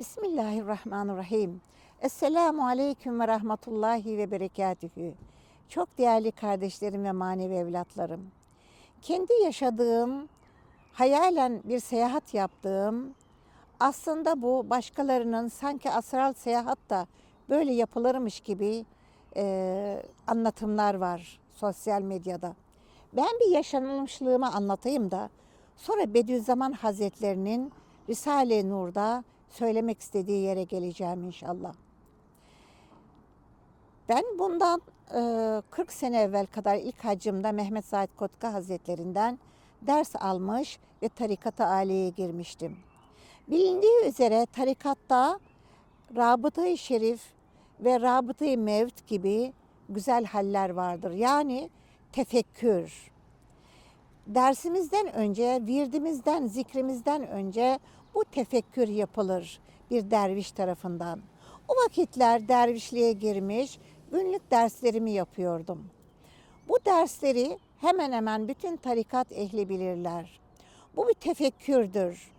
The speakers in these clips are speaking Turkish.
Bismillahirrahmanirrahim. Esselamu Aleyküm ve Rahmetullahi ve Berekatühü. Çok değerli kardeşlerim ve manevi evlatlarım. Kendi yaşadığım, hayalen bir seyahat yaptığım, aslında bu başkalarının sanki asral seyahat da böyle yapılırmış gibi e, anlatımlar var sosyal medyada. Ben bir yaşanmışlığımı anlatayım da sonra Bediüzzaman Hazretlerinin Risale-i Nur'da söylemek istediği yere geleceğim inşallah. Ben bundan e, 40 sene evvel kadar ilk hacımda Mehmet Said Kotka Hazretlerinden ders almış ve tarikat-ı aliyeye girmiştim. Bilindiği üzere tarikatta rabıta-i şerif ve rabıta-i mevt gibi güzel haller vardır. Yani tefekkür. Dersimizden önce, virdimizden, zikrimizden önce bu tefekkür yapılır bir derviş tarafından. O vakitler dervişliğe girmiş, günlük derslerimi yapıyordum. Bu dersleri hemen hemen bütün tarikat ehli bilirler. Bu bir tefekkürdür.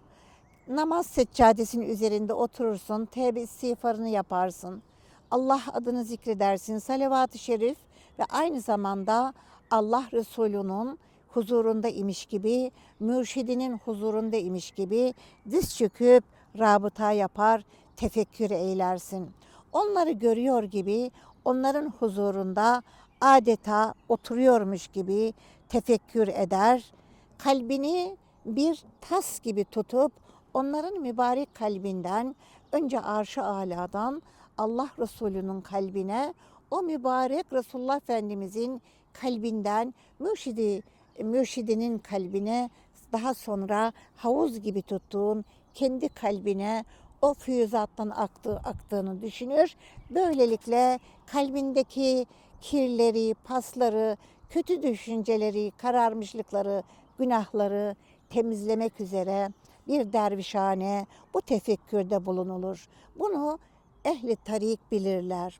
Namaz seccadesinin üzerinde oturursun, tevbe istiğfarını yaparsın. Allah adını zikredersin, salavat-ı şerif ve aynı zamanda Allah Resulü'nün huzurunda imiş gibi, mürşidinin huzurunda imiş gibi diz çöküp rabıta yapar, tefekkür eylersin. Onları görüyor gibi onların huzurunda adeta oturuyormuş gibi tefekkür eder. Kalbini bir tas gibi tutup onların mübarek kalbinden önce arş-ı aladan Allah Resulü'nün kalbine o mübarek Resulullah Efendimizin kalbinden mürşidi mürşidinin kalbine daha sonra havuz gibi tuttuğun kendi kalbine o füyüzattan aktığı, aktığını düşünür. Böylelikle kalbindeki kirleri, pasları, kötü düşünceleri, kararmışlıkları, günahları temizlemek üzere bir dervişhane bu tefekkürde bulunulur. Bunu ehli tarik bilirler.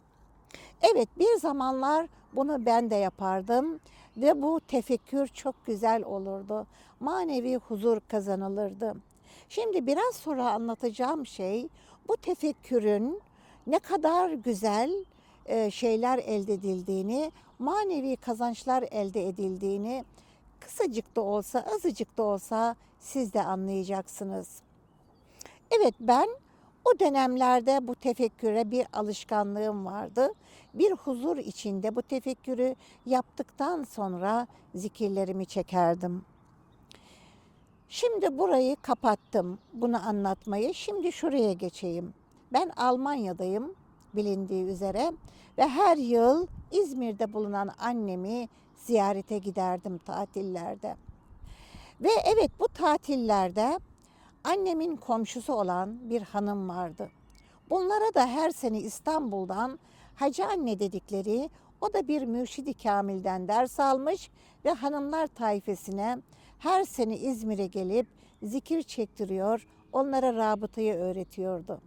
Evet bir zamanlar bunu ben de yapardım ve bu tefekkür çok güzel olurdu. Manevi huzur kazanılırdı. Şimdi biraz sonra anlatacağım şey bu tefekkürün ne kadar güzel e, şeyler elde edildiğini, manevi kazançlar elde edildiğini kısacık da olsa, azıcık da olsa siz de anlayacaksınız. Evet ben o dönemlerde bu tefekküre bir alışkanlığım vardı. Bir huzur içinde bu tefekkürü yaptıktan sonra zikirlerimi çekerdim. Şimdi burayı kapattım bunu anlatmayı. Şimdi şuraya geçeyim. Ben Almanya'dayım bilindiği üzere ve her yıl İzmir'de bulunan annemi ziyarete giderdim tatillerde. Ve evet bu tatillerde annemin komşusu olan bir hanım vardı. Bunlara da her sene İstanbul'dan Hacı anne dedikleri o da bir mürşidi kamilden ders almış ve hanımlar tayfesine her sene İzmir'e gelip zikir çektiriyor, onlara rabıtayı öğretiyordu.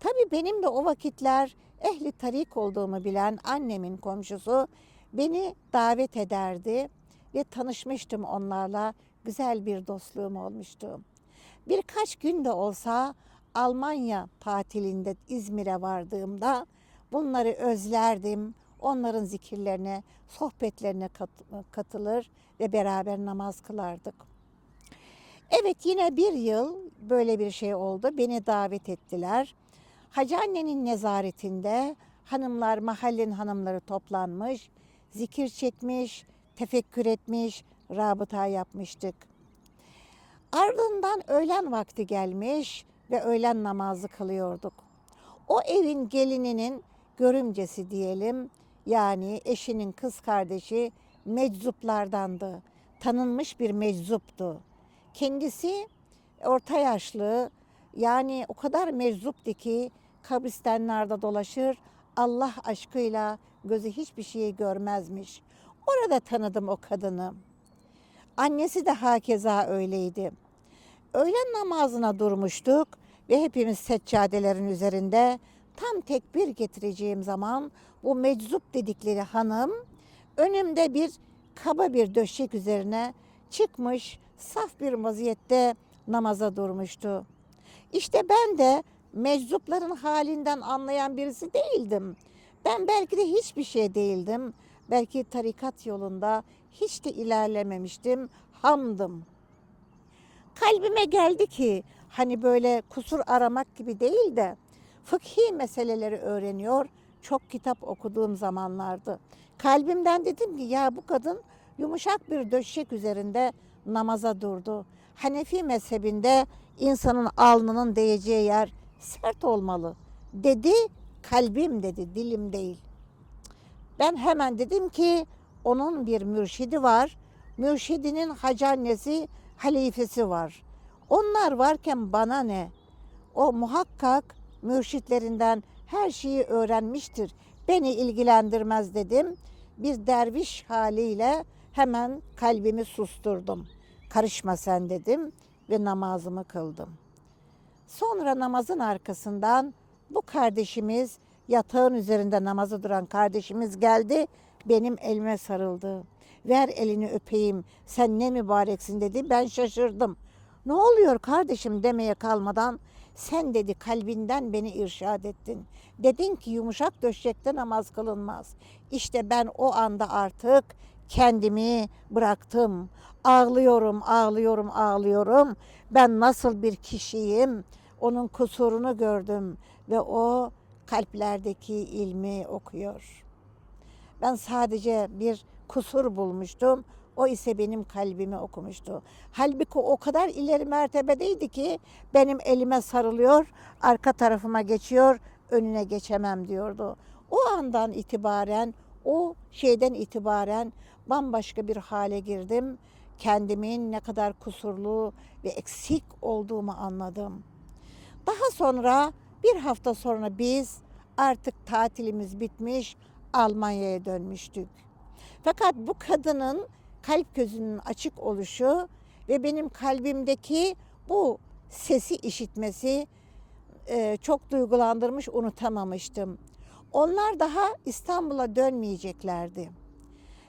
Tabii benim de o vakitler ehli tarik olduğumu bilen annemin komşusu beni davet ederdi ve tanışmıştım onlarla. Güzel bir dostluğum olmuştu. Birkaç gün de olsa Almanya tatilinde İzmir'e vardığımda bunları özlerdim. Onların zikirlerine, sohbetlerine katılır ve beraber namaz kılardık. Evet yine bir yıl böyle bir şey oldu. Beni davet ettiler. Hacı annenin nezaretinde hanımlar, mahallenin hanımları toplanmış, zikir çekmiş, tefekkür etmiş, rabıta yapmıştık. Ardından öğlen vakti gelmiş ve öğlen namazı kılıyorduk. O evin gelininin görümcesi diyelim yani eşinin kız kardeşi meczuplardandı. Tanınmış bir meczuptu. Kendisi orta yaşlı yani o kadar meczuptu ki kabristanlarda dolaşır Allah aşkıyla gözü hiçbir şeyi görmezmiş. Orada tanıdım o kadını. Annesi de hakeza öyleydi. Öğlen namazına durmuştuk ve hepimiz seccadelerin üzerinde tam tekbir getireceğim zaman bu meczup dedikleri hanım önümde bir kaba bir döşek üzerine çıkmış saf bir vaziyette namaza durmuştu. İşte ben de meczupların halinden anlayan birisi değildim. Ben belki de hiçbir şey değildim. Belki tarikat yolunda hiç de ilerlememiştim. Hamdım. Kalbime geldi ki hani böyle kusur aramak gibi değil de fıkhi meseleleri öğreniyor. Çok kitap okuduğum zamanlardı. Kalbimden dedim ki ya bu kadın yumuşak bir döşek üzerinde namaza durdu. Hanefi mezhebinde insanın alnının değeceği yer sert olmalı dedi. Kalbim dedi, dilim değil. Ben hemen dedim ki onun bir mürşidi var. Mürşidinin hacı annesi, halifesi var. Onlar varken bana ne? O muhakkak mürşitlerinden her şeyi öğrenmiştir. Beni ilgilendirmez dedim. Bir derviş haliyle hemen kalbimi susturdum. Karışma sen dedim ve namazımı kıldım. Sonra namazın arkasından bu kardeşimiz yatağın üzerinde namazı duran kardeşimiz geldi. Benim elime sarıldı. Ver elini öpeyim. Sen ne mübareksin dedi. Ben şaşırdım. Ne oluyor kardeşim demeye kalmadan sen dedi kalbinden beni irşad ettin. Dedin ki yumuşak döşekte namaz kılınmaz. İşte ben o anda artık kendimi bıraktım. Ağlıyorum, ağlıyorum, ağlıyorum. Ben nasıl bir kişiyim? Onun kusurunu gördüm ve o kalplerdeki ilmi okuyor. Ben sadece bir kusur bulmuştum. O ise benim kalbimi okumuştu. Halbuki o kadar ileri mertebedeydi ki benim elime sarılıyor, arka tarafıma geçiyor, önüne geçemem diyordu. O andan itibaren, o şeyden itibaren bambaşka bir hale girdim. Kendimin ne kadar kusurlu ve eksik olduğumu anladım. Daha sonra bir hafta sonra biz artık tatilimiz bitmiş Almanya'ya dönmüştük. Fakat bu kadının kalp gözünün açık oluşu ve benim kalbimdeki bu sesi işitmesi e, çok duygulandırmış, unutamamıştım. Onlar daha İstanbul'a dönmeyeceklerdi.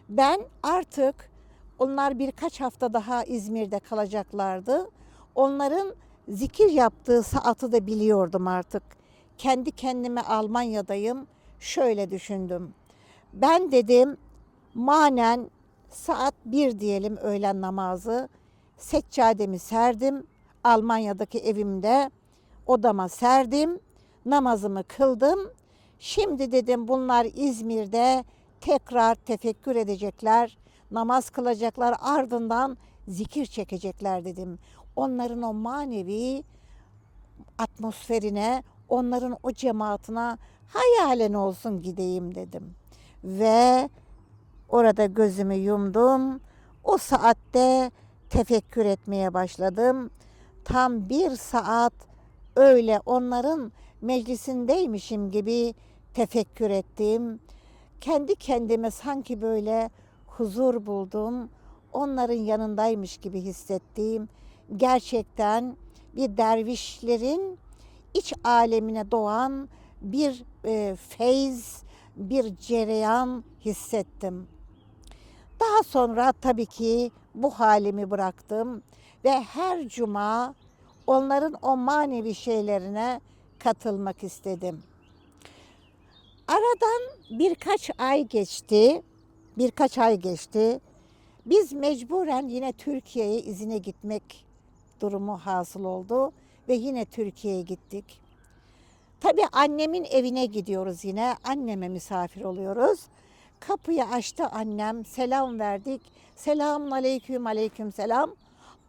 Ben artık onlar birkaç hafta daha İzmir'de kalacaklardı. Onların zikir yaptığı saati de biliyordum artık. Kendi kendime Almanya'dayım. Şöyle düşündüm. Ben dedim manen saat bir diyelim öğlen namazı seccademi serdim. Almanya'daki evimde odama serdim. Namazımı kıldım. Şimdi dedim bunlar İzmir'de tekrar tefekkür edecekler. Namaz kılacaklar ardından zikir çekecekler dedim. Onların o manevi atmosferine, onların o cemaatine hayalen olsun gideyim dedim. Ve orada gözümü yumdum. O saatte tefekkür etmeye başladım. Tam bir saat öyle onların meclisindeymişim gibi tefekkür ettim. Kendi kendime sanki böyle huzur buldum. Onların yanındaymış gibi hissettiğim gerçekten bir dervişlerin iç alemine doğan bir e, feyz, bir cereyan hissettim. Daha sonra tabii ki bu halimi bıraktım ve her cuma onların o manevi şeylerine katılmak istedim. Aradan birkaç ay geçti. Birkaç ay geçti. Biz mecburen yine Türkiye'ye izine gitmek durumu hasıl oldu ve yine Türkiye'ye gittik. Tabii annemin evine gidiyoruz yine. Anneme misafir oluyoruz. Kapıyı açtı annem. Selam verdik. Selamun aleyküm aleyküm selam.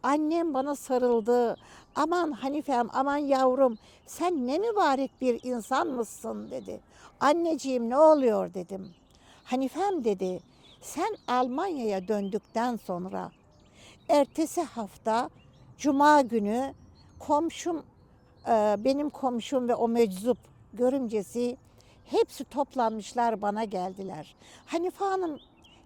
Annem bana sarıldı. Aman Hanifem, aman yavrum sen ne mübarek bir insan mısın dedi. Anneciğim ne oluyor dedim. Hanifem dedi sen Almanya'ya döndükten sonra ertesi hafta cuma günü komşum e, benim komşum ve o meczup görümcesi hepsi toplanmışlar bana geldiler. Hanife Hanım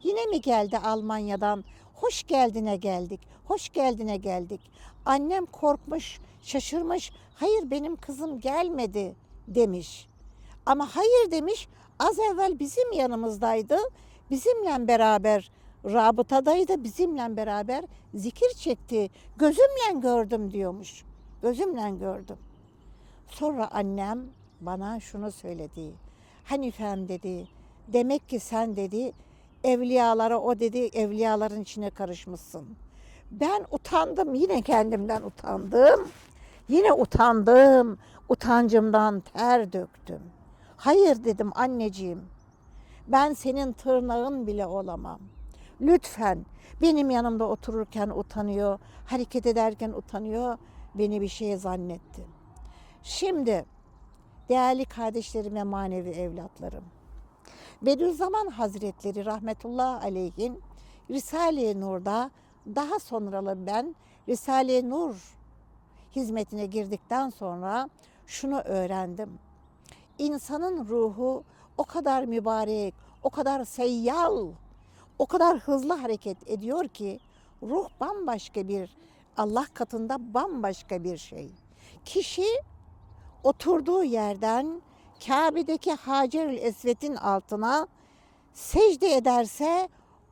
yine mi geldi Almanya'dan? Hoş geldine geldik. Hoş geldine geldik. Annem korkmuş, şaşırmış. Hayır benim kızım gelmedi demiş. Ama hayır demiş. Az evvel bizim yanımızdaydı. Bizimle beraber rabıtadaydı. Bizimle beraber zikir çekti. Gözümle gördüm diyormuş. Gözümle gördüm. Sonra annem bana şunu söyledi. Hanifem dedi. Demek ki sen dedi evliyalara o dedi evliyaların içine karışmışsın. Ben utandım yine kendimden utandım. Yine utandım. Utancımdan ter döktüm. Hayır dedim anneciğim. Ben senin tırnağın bile olamam. Lütfen benim yanımda otururken utanıyor, hareket ederken utanıyor, beni bir şeye zannetti. Şimdi değerli kardeşlerim ve manevi evlatlarım. Bediüzzaman Hazretleri rahmetullah aleyhin Risale-i Nur'da daha sonralı ben Risale-i Nur hizmetine girdikten sonra şunu öğrendim. İnsanın ruhu o kadar mübarek, o kadar seyyal, o kadar hızlı hareket ediyor ki ruh bambaşka bir Allah katında bambaşka bir şey. Kişi oturduğu yerden Kabe'deki Hacerül Esved'in altına secde ederse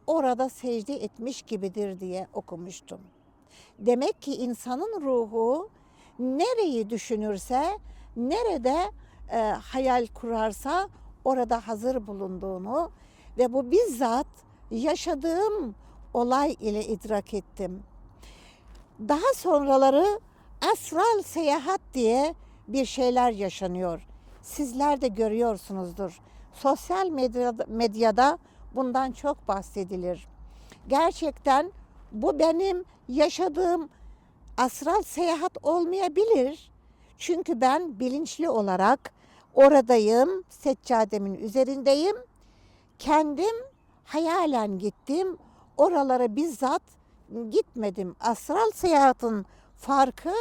orada secde etmiş gibidir diye okumuştum. Demek ki insanın ruhu nereyi düşünürse, nerede e, hayal kurarsa orada hazır bulunduğunu ve bu bizzat yaşadığım olay ile idrak ettim. Daha sonraları asral seyahat diye bir şeyler yaşanıyor. Sizler de görüyorsunuzdur. Sosyal medyada, medyada bundan çok bahsedilir. Gerçekten bu benim yaşadığım asral seyahat olmayabilir. Çünkü ben bilinçli olarak oradayım, seccademin üzerindeyim. Kendim hayalen gittim. Oralara bizzat gitmedim. Asral seyahatin farkı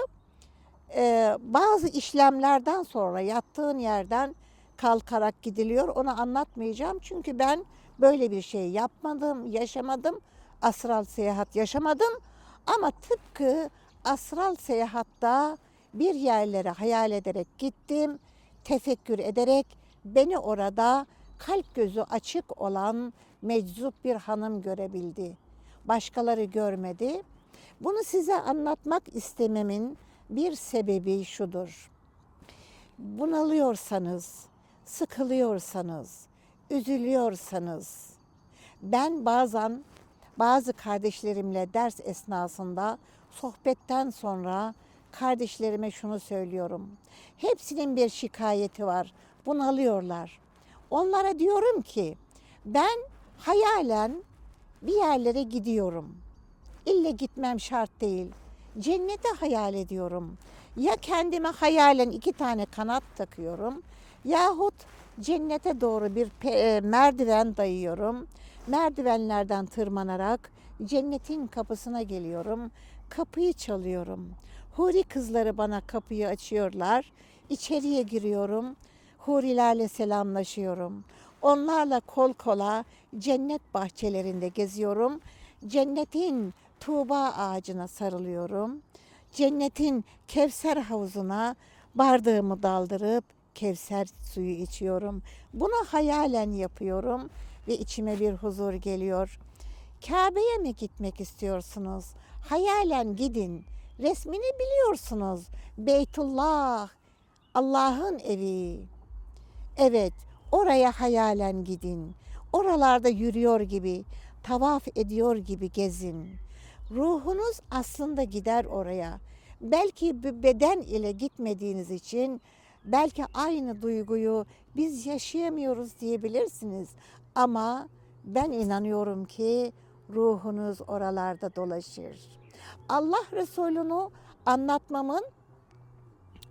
e, bazı işlemlerden sonra yattığın yerden kalkarak gidiliyor. Onu anlatmayacağım çünkü ben böyle bir şey yapmadım, yaşamadım. Asral seyahat yaşamadım. Ama tıpkı asral seyahatta bir yerlere hayal ederek gittim. Tefekkür ederek beni orada kalp gözü açık olan meczup bir hanım görebildi. Başkaları görmedi. Bunu size anlatmak istememin bir sebebi şudur. Bunalıyorsanız, sıkılıyorsanız, üzülüyorsanız ben bazen bazı kardeşlerimle ders esnasında sohbetten sonra kardeşlerime şunu söylüyorum. Hepsinin bir şikayeti var. Bunalıyorlar. Onlara diyorum ki ben hayalen bir yerlere gidiyorum. İlle gitmem şart değil. Cennete hayal ediyorum. Ya kendime hayalen iki tane kanat takıyorum yahut cennete doğru bir pe- merdiven dayıyorum. Merdivenlerden tırmanarak cennetin kapısına geliyorum. Kapıyı çalıyorum. Huri kızları bana kapıyı açıyorlar. İçeriye giriyorum. Hurilerle selamlaşıyorum. Onlarla kol kola cennet bahçelerinde geziyorum. Cennetin tuğba ağacına sarılıyorum. Cennetin Kevser havuzuna bardağımı daldırıp Kevser suyu içiyorum. Bunu hayalen yapıyorum ve içime bir huzur geliyor. Kabe'ye mi gitmek istiyorsunuz? Hayalen gidin. Resmini biliyorsunuz. Beytullah, Allah'ın evi. Evet, oraya hayalen gidin. Oralarda yürüyor gibi, tavaf ediyor gibi gezin. Ruhunuz aslında gider oraya. Belki bir beden ile gitmediğiniz için belki aynı duyguyu biz yaşayamıyoruz diyebilirsiniz. Ama ben inanıyorum ki ruhunuz oralarda dolaşır. Allah Resulü'nü anlatmamın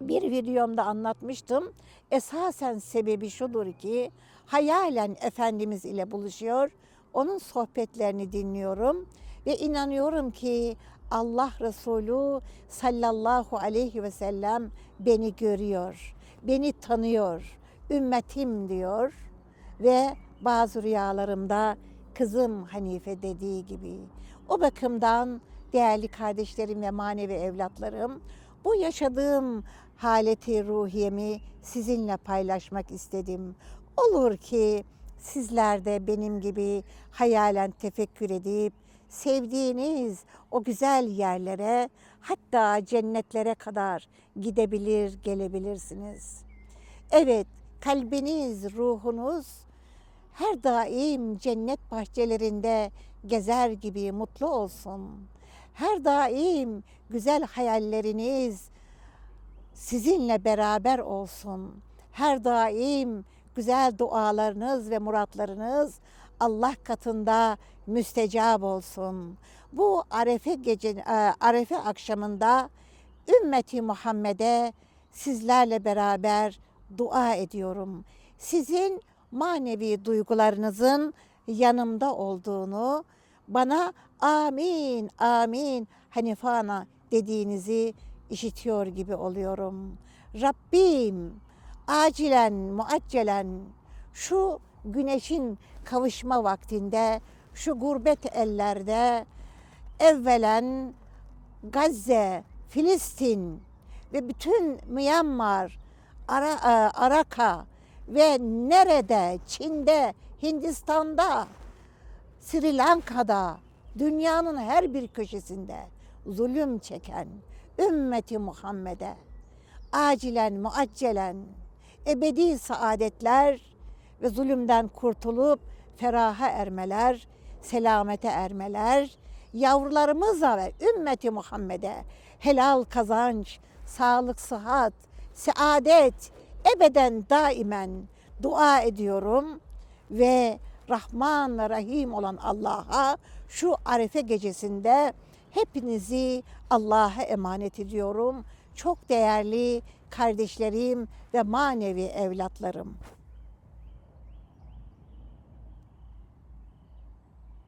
bir videomda anlatmıştım. Esasen sebebi şudur ki hayalen Efendimiz ile buluşuyor. Onun sohbetlerini dinliyorum ve inanıyorum ki Allah Resulü sallallahu aleyhi ve sellem beni görüyor, beni tanıyor, ümmetim diyor ve bazı rüyalarımda kızım Hanife dediği gibi. O bakımdan değerli kardeşlerim ve manevi evlatlarım bu yaşadığım haleti ruhiyemi sizinle paylaşmak istedim. Olur ki sizler de benim gibi hayalen tefekkür edip sevdiğiniz o güzel yerlere hatta cennetlere kadar gidebilir, gelebilirsiniz. Evet, kalbiniz, ruhunuz her daim cennet bahçelerinde gezer gibi mutlu olsun. Her daim güzel hayalleriniz sizinle beraber olsun. Her daim güzel dualarınız ve muratlarınız Allah katında müstecap olsun. Bu Arefe gece e, Arefe akşamında ümmeti Muhammed'e sizlerle beraber dua ediyorum. Sizin manevi duygularınızın yanımda olduğunu, bana amin, amin Hanifana dediğinizi işitiyor gibi oluyorum. Rabbim acilen, muaccelen şu güneşin kavuşma vaktinde, şu gurbet ellerde evvelen Gazze, Filistin ve bütün Myanmar, Ara, e, Araka ve nerede, Çin'de, Hindistan'da, Sri Lanka'da, dünyanın her bir köşesinde zulüm çeken ümmeti Muhammed'e acilen muaccelen ebedi saadetler ve zulümden kurtulup feraha ermeler, selamete ermeler, yavrularımıza ve ümmeti Muhammed'e helal kazanç, sağlık, sıhhat, saadet ebeden daimen dua ediyorum ve Rahman ve Rahim olan Allah'a şu Arefe gecesinde hepinizi Allah'a emanet ediyorum. Çok değerli kardeşlerim ve manevi evlatlarım.